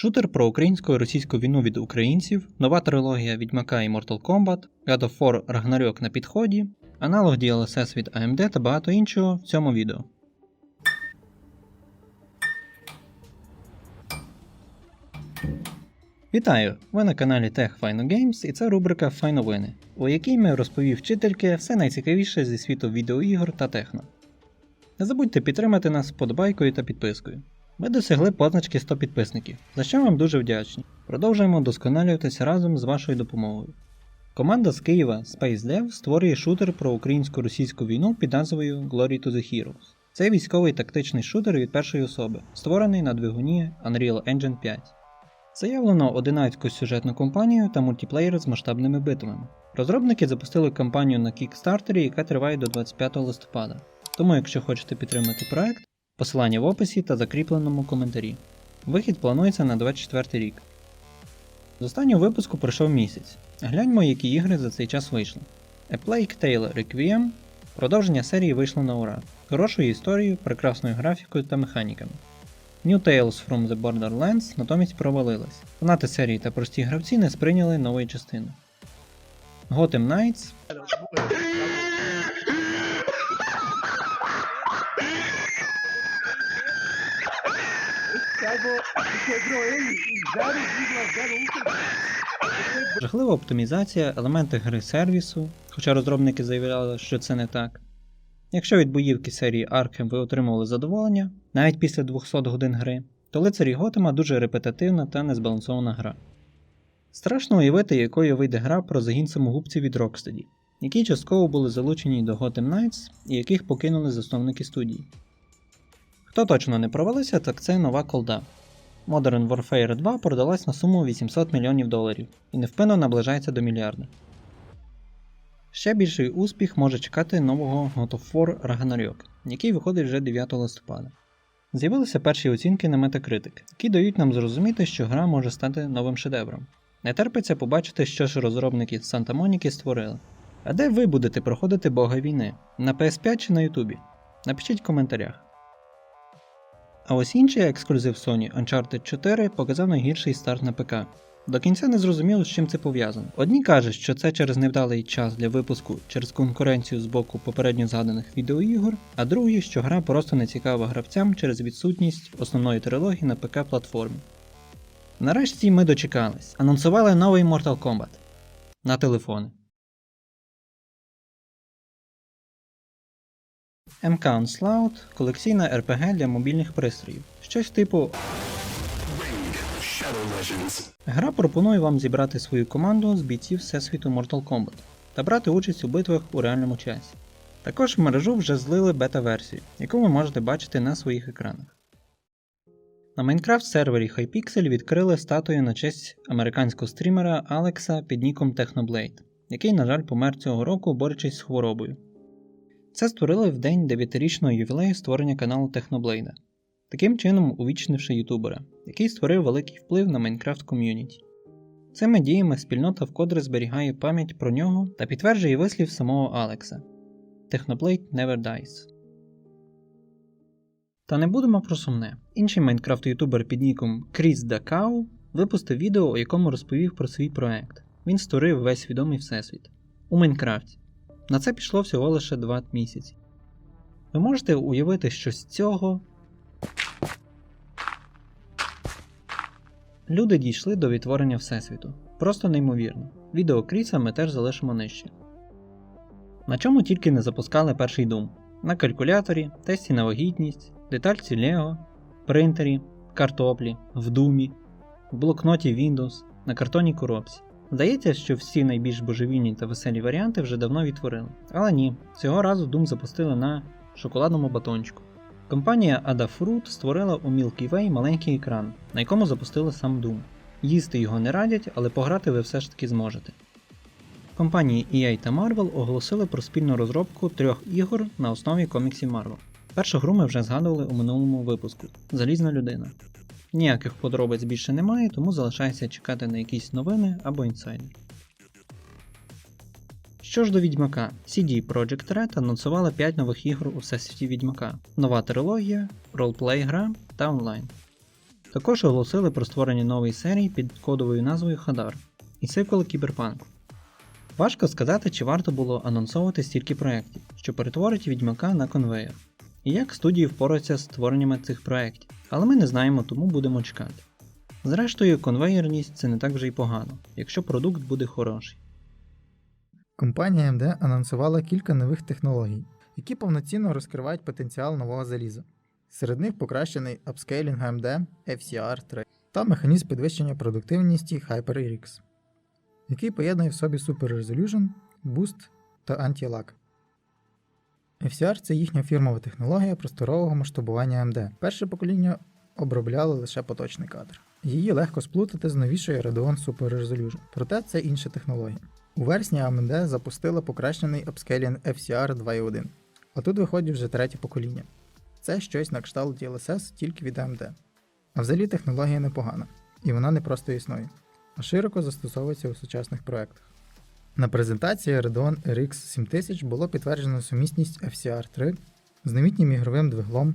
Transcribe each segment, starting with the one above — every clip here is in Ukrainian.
Шутер про українську і російську війну від українців, нова трилогія Відьмака і Mortal Kombat, God of War Ragnarok на підході, аналог DLSS від AMD та багато іншого в цьому відео. Вітаю! Ви на каналі Tech Fino Games і це рубрика Файновини, у якій ми розповів вчительки все найцікавіше зі світу відеоігор та техно. Не забудьте підтримати нас вподобайкою та підпискою. Ми досягли позначки 100 підписників, за що вам дуже вдячні. Продовжуємо вдосконалюватися разом з вашою допомогою. Команда з Києва Space Dev створює шутер про українсько-російську війну під назвою Glory to the Heroes. Це військовий тактичний шутер від першої особи, створений на двигуні Unreal Engine 5. Заявлено 11 сюжетну кампанію та мультиплеєр з масштабними битвами. Розробники запустили кампанію на Kickstarter, яка триває до 25 листопада. Тому, якщо хочете підтримати проект, посилання в описі та закріпленому коментарі. Вихід планується на 24 рік. З останнього випуску пройшов місяць. Гляньмо, які ігри за цей час вийшли. A Plague Tale Requiem продовження серії вийшло на ура, хорошою історією, прекрасною графікою та механіками. New Tales from the Borderlands натомість провалилась. Фанати серії та прості гравці не сприйняли нової частини. Gotham Knights Thiago quebrou ele em 0,01 Жахлива оптимізація, елементи гри сервісу, хоча розробники заявляли, що це не так. Якщо від боївки серії Arkham ви отримували задоволення, навіть після 200 годин гри, то лицарі Готема дуже репетитивна та незбалансована гра. Страшно уявити, якою вийде гра про загін самогубців від Rocksteady, які частково були залучені до Gotham Knights і яких покинули засновники студії. Хто точно не провалився, так це нова колда. Modern Warfare 2 продалась на суму 800 мільйонів доларів і невпинно наближається до мільярда. Ще більший успіх може чекати нового God of War Ragnarok, який виходить вже 9 листопада. З'явилися перші оцінки на Metacritic, які дають нам зрозуміти, що гра може стати новим шедевром. Не терпиться побачити, що ж розробники з Санта Моніки створили. А де ви будете проходити Бога війни? На PS5 чи на Ютубі? Напишіть в коментарях. А ось інший ексклюзив Sony Uncharted 4 показав найгірший старт на ПК. До кінця не зрозуміло, з чим це пов'язано. Одні кажуть, що це через невдалий час для випуску через конкуренцію з боку попередньо згаданих відеоігор, а другі, що гра просто не цікава гравцям через відсутність основної трилогії на ПК платформі. Нарешті ми дочекались. Анонсували новий Mortal Kombat на телефони. MK Onslaught – колекційна RPG для мобільних пристроїв. Щось типу Гра пропонує вам зібрати свою команду з бійців всесвіту Mortal Kombat та брати участь у битвах у реальному часі. Також в мережу вже злили бета-версію, яку ви можете бачити на своїх екранах. На Майнкрафт сервері Hypixel відкрили статую на честь американського стрімера Алекса під ніком Technoblade, який, на жаль, помер цього року, борючись з хворобою. Це створили в день 9-річного ювілею створення каналу Technoblade, таким чином увічнивши ютубера, який створив великий вплив на Майнкрафт ком'юніті. Цими діями спільнота вкотре зберігає пам'ять про нього та підтверджує вислів самого Алекса Technoblade never dies. Та не будемо про сумне. Інший Майнкрафт ютубер під ніком Кріс Дакау випустив відео, у якому розповів про свій проект. Він створив весь відомий всесвіт у Майнкрафті. На це пішло всього лише 2 місяці. Ви можете уявити, що з цього люди дійшли до відтворення Всесвіту. Просто неймовірно. Відео Кріса ми теж залишимо нижче. На чому тільки не запускали перший Doom? На калькуляторі, тесті на вагітність, детальці Lego, принтері, картоплі, в Думі, в блокноті Windows, на картонній коробці. Здається, що всі найбільш божевільні та веселі варіанти вже давно відтворили. Але ні, цього разу Doom запустили на шоколадному батончику. Компанія Adafruit створила у Milky Way маленький екран, на якому запустили сам Doom. Їсти його не радять, але пограти ви все ж таки зможете. Компанії EA та Marvel оголосили про спільну розробку трьох ігор на основі коміксів Marvel. Першу гру ми вже згадували у минулому випуску Залізна людина. Ніяких подробиць більше немає, тому залишається чекати на якісь новини або інсайди. Що ж до Відьмака, CD Projekt Red анонсували 5 нових ігор у всесвіті Відьмака, нова трилогія, ролплей гра та онлайн. Також оголосили про створення нової серії під кодовою назвою Хадар і сиквел Кіберпанку. Важко сказати, чи варто було анонсовувати стільки проєктів, що перетворить відьмака на конвейер, і як студії впораються з створеннями цих проєктів, але ми не знаємо, тому будемо чекати. Зрештою, конвейерність це не так вже й погано, якщо продукт буде хороший. Компанія AMD анонсувала кілька нових технологій, які повноцінно розкривають потенціал нового заліза. Серед них покращений апскейлінг AMD FCR3 та механізм підвищення продуктивності HyperX, який поєднує в собі Super Resolution, Boost та Anti-Lag. FCR це їхня фірмова технологія просторового масштабування AMD. Перше покоління обробляло лише поточний кадр. Її легко сплутати з новішою Radeon Super Resolution, проте це інша технологія. У вересні AMD запустила покращений апскейлінг FCR 2.1, а тут виходить вже третє покоління. Це щось на кшталт DLSS тільки від AMD. А взагалі технологія непогана, і вона не просто існує, а широко застосовується у сучасних проєктах. На презентації Radeon RX 7000 було підтверджено сумісність FCR 3 з новітнім ігровим двиглом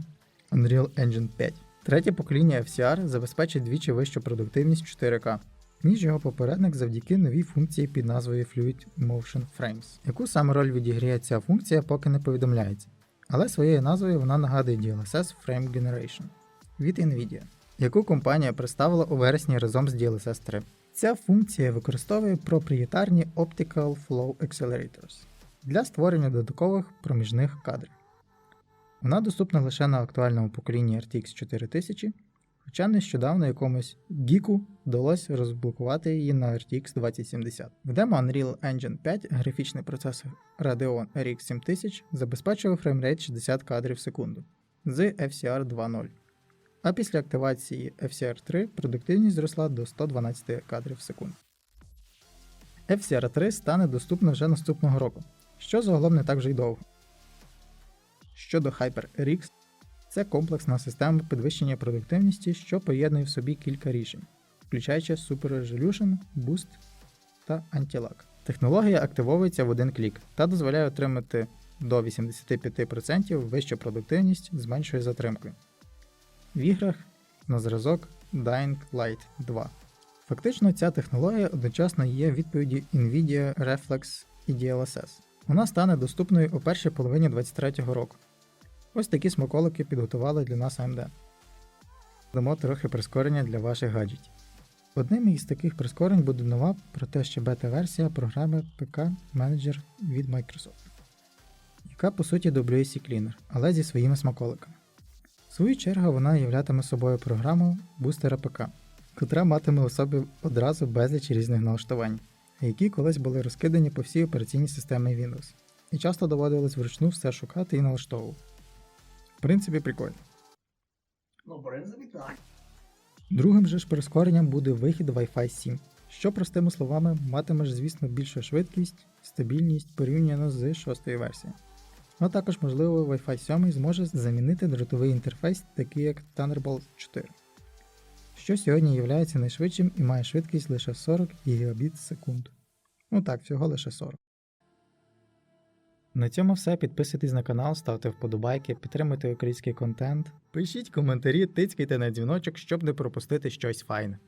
Unreal Engine 5. Третє покоління FCR забезпечить двічі вищу продуктивність 4К, ніж його попередник завдяки новій функції під назвою Fluid Motion Frames. Яку саме роль відіграє ця функція, поки не повідомляється. Але своєю назвою вона нагадує DLSS Frame Generation від Nvidia, яку компанія представила у вересні разом з DLSS 3. Ця функція використовує проприєтарні Optical Flow Accelerators для створення додаткових проміжних кадрів. Вона доступна лише на актуальному поколінні RTX 4000, хоча нещодавно якомусь гіку вдалося розблокувати її на RTX 2070. В демо Unreal Engine 5 графічний процесор Radeon RX 7000 забезпечував фреймрейт 60 кадрів в секунду з FCR 2.0. А після активації FCR 3 продуктивність зросла до 112 кадрів в секунду. FCR 3 стане доступна вже наступного року, що загалом не так вже й довго. Щодо HyperX, це комплексна система підвищення продуктивності, що поєднує в собі кілька рішень, включаючи Super Resolution, Boost та Anti-Lag. Технологія активовується в один клік та дозволяє отримати до 85% вищу продуктивність з меншою затримкою. В іграх на зразок Dying Light 2. Фактично, ця технологія одночасно є відповіді Nvidia Reflex і DLSS. Вона стане доступною у першій половині 2023 року. Ось такі смаколики підготували для нас AMD. Дамо трохи прискорення для ваших гаджетів. Одним із таких прискорень буде нова, проте ще бета-версія програми PK Manager від Microsoft, яка по суті дублює C-Cleaner, але зі своїми смаколиками. В свою чергу вона являтиме собою програму бустера ПК, котра матиме у собі одразу безліч різних налаштувань, які колись були розкидані по всій операційній системі Windows, і часто доводилось вручну все шукати і налаштовувати. В принципі, прикольно. Ну, в принципі, так. Другим же ж прискоренням буде вихід Wi-Fi 7, що, простими словами, матиме ж, звісно, більшу швидкість, стабільність порівняно з 6 версією. А також, можливо, Wi-Fi 7 зможе замінити дротовий інтерфейс, такий як Thunderbolt 4, що сьогодні є найшвидшим і має швидкість лише 40 Гбіт секунду. Ну так, всього лише 40. На цьому все. Підписуйтесь на канал, ставте вподобайки, підтримуйте український контент. Пишіть коментарі, тицькайте на дзвіночок, щоб не пропустити щось файне.